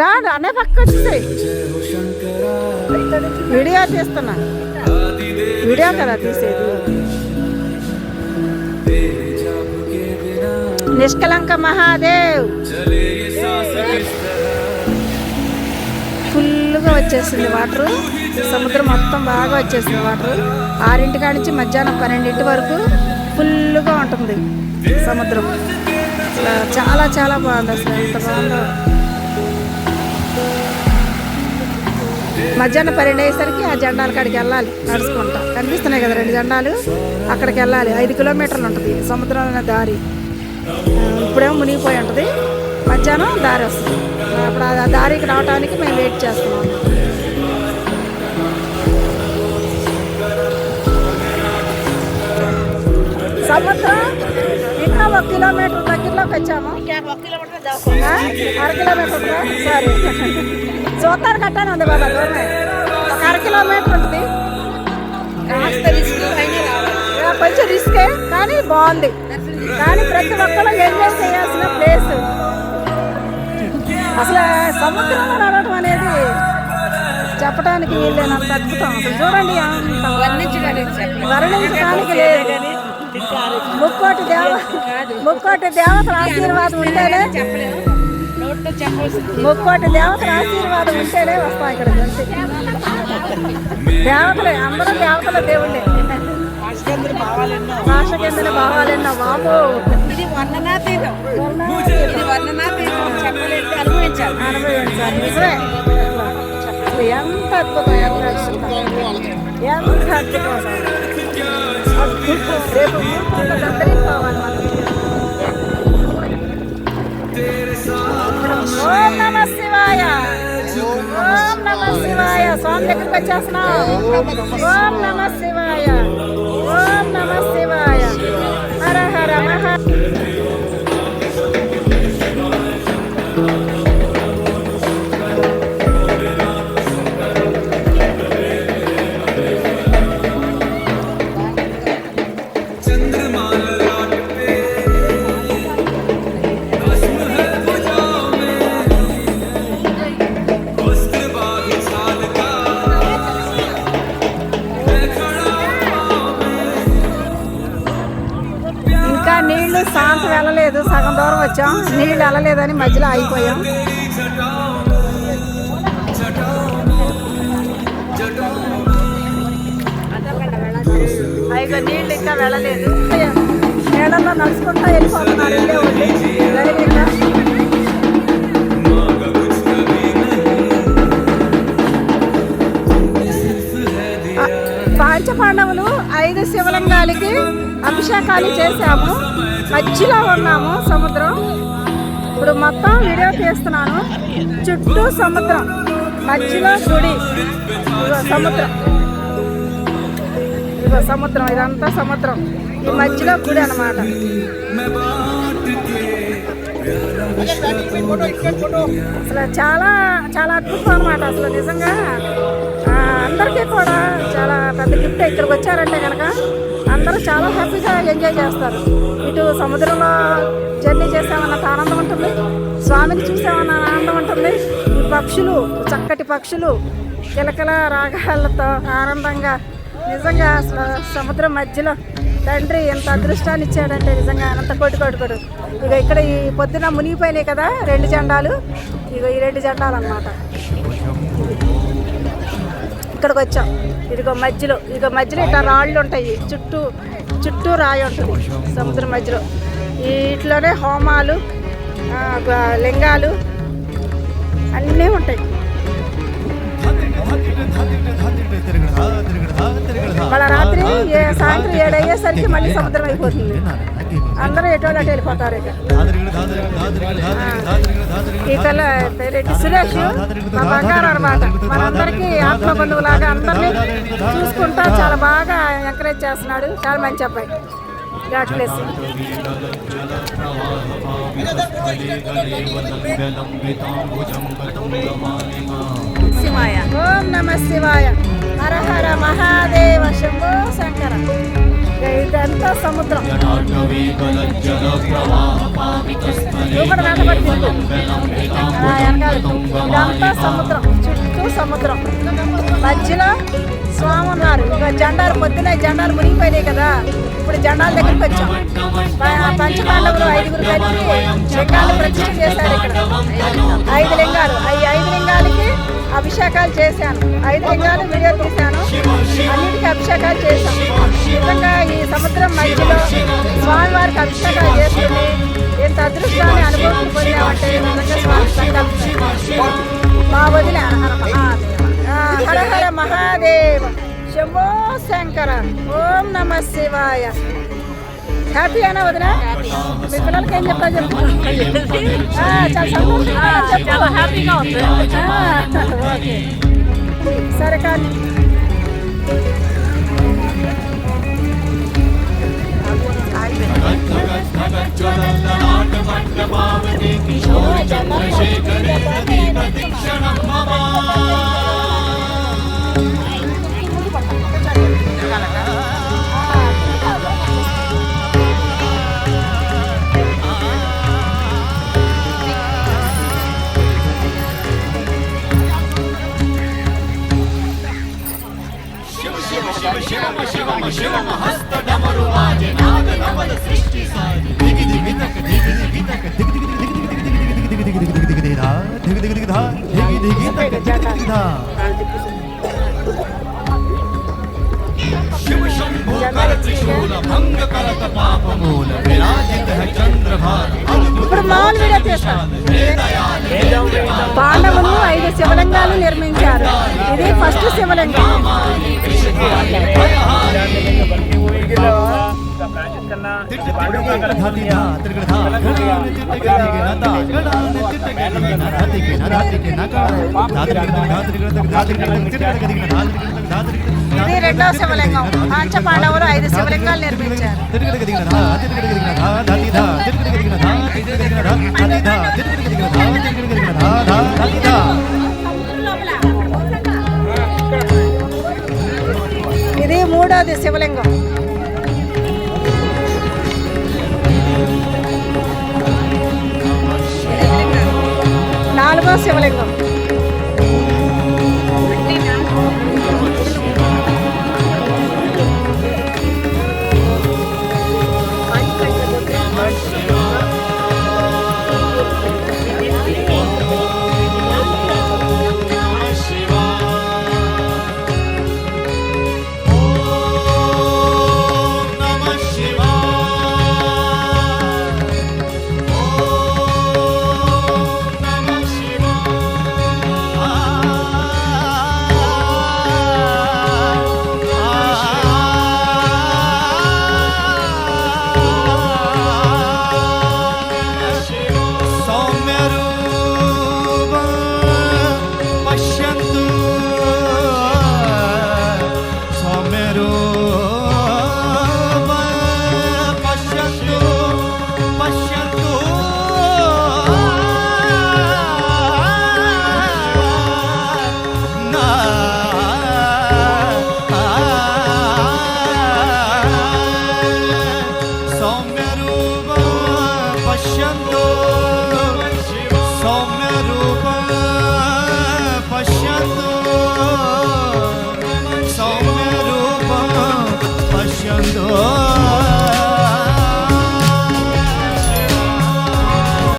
రా అనే పక్క వచ్చేసాయి. వీడియో తీస్తున్నా వీడియో కదా తీసేది. నిష్కలంక మహాదేవ్. ఫుల్గా వచ్చేసింది వాటర్. సముద్రం మొత్తం బాగా వచ్చేసింది వాటర్. ఆరింటి నుంచి మధ్యాహ్నం పన్నెండింటి వరకు ఫుల్గా ఉంటుంది సముద్రం. చాలా చాలా బాగుంది అసలు. ఎంత బాగుందో. మధ్యాహ్నం పన్నెండు అయ్యేసరికి ఆ జెండాల కాడికి వెళ్ళాలి. నడుచుకుంటా. కనిపిస్తున్నాయి కదా రెండు జెండాలు? అక్కడికి వెళ్ళాలి. ఐదు కిలోమీటర్లు ఉంటుంది సముద్రం దారి. ఇప్పుడేమో మునిగిపోయి ఉంటుంది. మధ్యాహ్నం దారి వస్తుంది. అప్పుడు ఆ దారికి రావడానికి మేము వెయిట్ చేస్తున్నాం. సముద్రం ఇంకా ఒక కిలోమీటర్ దగ్గరలోకి వచ్చాము? అర కిలోమీటర్? సరే. చూస్తారు కట్టాను ఉంది బాబా ఒక అర కిలోమీటర్ ఉంటుంది ఆ, కొంచెం రిస్కే కానీ బాగుంది. కానీ ప్రతి ఒక్కరు ఎంజాయ్ చేయాల్సిన ప్లేస్ అసలు సముద్రంలో నడవడం అనేది చెప్పడానికి వీళ్ళేనంత అద్భుతం. అసలు చూడండి వర్ణించడానికి లేదు. ముక్కోటి దేవ ముక్కోటి దేవతల ఆశీర్వాదం ఉంటేనే ముక్కోటి దేవతల ఆశీర్వాదం ఉంటేనే వస్తాం ఇక్కడ దేవతలే అందరూ దేవతల దేవుళ్ళే. భాష కింద భావాలెన్నో బాబు ఇది వర్ణనాతీతం. ఇది వర్ణనాతీతం. చెప్పలేదు అనుభవించాలి. అనుభవించాలి నిజమే. అసలు ఎంత అద్భుతం ఎంత అద్భుతం. ఎంత అద్భుతం. అసలు. అద్భుతం రేపు శివాయ దగ్గరికి వచ్చేస్తున్నాం ఓం నమ శివాయ. ఓం నమ శివాయ. హర హర మహా వచ్చాం. నీళ్ళు అలలేదని మధ్యలో ఆగిపోయాం. అయితే నీళ్ళు ఇంకా వెళ్ళలేదు. నీళ్ళలో నడుచుకుంటా వెళ్ళిపోతున్నారు వెళ్ళే వాళ్ళు ధైర్యంగా ఐదు శివలింగాలకి అభిషేకాలు చేసాము మధ్యలో ఉన్నాము సముద్రం. ఇప్పుడు మొత్తం వీడియో తీస్తున్నాను. చుట్టూ సముద్రం. మధ్యలో గుడి. ఇదిగో సముద్రం. ఇదిగో సముద్రం. ఇదంతా సముద్రం. ఈ మధ్యలో గుడి అన్నమాట. అసలు చాలా చాలా అద్భుతం అనమాట అసలు నిజంగా అందరికీ కూడా చాలా పెద్ద గిఫ్ట్ ఇక్కడికి వచ్చారంటే కనుక అందరూ చాలా హ్యాపీగా ఎంజాయ్ చేస్తారు. ఇటు సముద్రంలో జర్నీ చేసామన్న ఆనందం ఉంటుంది. స్వామిని చూసామన్న ఆనందం ఉంటుంది. ఈ పక్షులు చక్కటి పక్షులు కిలకల రాగాలతో ఆనందంగా నిజంగా సముద్రం మధ్యలో తండ్రి ఎంత అదృష్టాన్ని ఇచ్చాడంటే నిజంగా అనంత కోటి కోటి కోటి. ఇక ఇక్కడ ఈ పొద్దున మునిగిపోయినాయి కదా రెండు జెండాలు. ఇక ఈ రెండు జెండాలు అన్నమాట. ఇక్కడికి వచ్చాం. ఇదిగో మధ్యలో ఇదిగో మధ్యలో ఇట్లా రాళ్ళు ఉంటాయి. చుట్టూ చుట్టూ రాయి ఉంటుంది సముద్రం మధ్యలో. వీటిలోనే హోమాలు లింగాలు అన్నీ ఉంటాయి. మళ్ళీ రాత్రి ఏ సాయంత్రం ఏడు అయ్యేసరికి మళ్ళీ సముద్రం అయిపోతుంది. అందరూ ఎటు వెళ్ళిపోతారు ఇక. ఈ పిల్ల సురేష్ మా బంగారం అనమాట మనందరికీ ఆత్మ బంధువులాగా అందరినీ చూసుకుంటా చాలా బాగా ఎంకరేజ్ చేస్తున్నాడు. చాలా మంచి అబ్బాయి. గాడ్ బ్లెస్ శివాయ. ఓం నమ శివాయ. హర హర మహాదేవ శంభో శంకర. ఇదంతా సముద్రం. ఇదంతా సముద్రం. చుట్టూ సముద్రం. మధ్యలో స్వామి ఉన్నారు. ఇక జెండాలు పొద్దున జెండాలు మునిగిపోయినాయి కదా. ఇప్పుడు జెండాల దగ్గరికి వచ్చాం. పంచపాండవులు ఐదుగురు కలిసి లింగాలు ప్రతిష్ఠ చేశారు ఇక్కడ. ఐదు లింగాలు. ఈ ఐదు లింగాలకి అభిషేకాలు చేశాను. ఐదు లింగాలు వీడియో తీశాను. అన్నిటికీ అభిషేకాలు చేశాను నిజంగా ఈ సముద్రం మధ్యలో స్వామివారికి అభిషేకాలు చేస్తుంది. ఎంత అదృష్టాన్ని అనుభవం పొందామంటే నిజంగా స్వామి సంకల్పించారు మా వదిన హర హర మహాదేవ శంభో శంకర ఓం నమ శివాయ హ్యాపీ అయినా వదిన మీ పిల్లలకి ఏం చెప్తా చెప్పు ఆ, చాలా ఇప్పుడు మామూలు వీడియో తీస్తాం పాండవులు ఐదు శివలింగాలు నిర్మించారు. ఇది ఫస్ట్ శివలింగం. ఇది రెండవ శివలింగం పంచ పాండవులు ఐదు శివలింగాలు నిర్మించారు ఇది మూడోది శివలింగం Selamat siang. Assalamualaikum. crescendo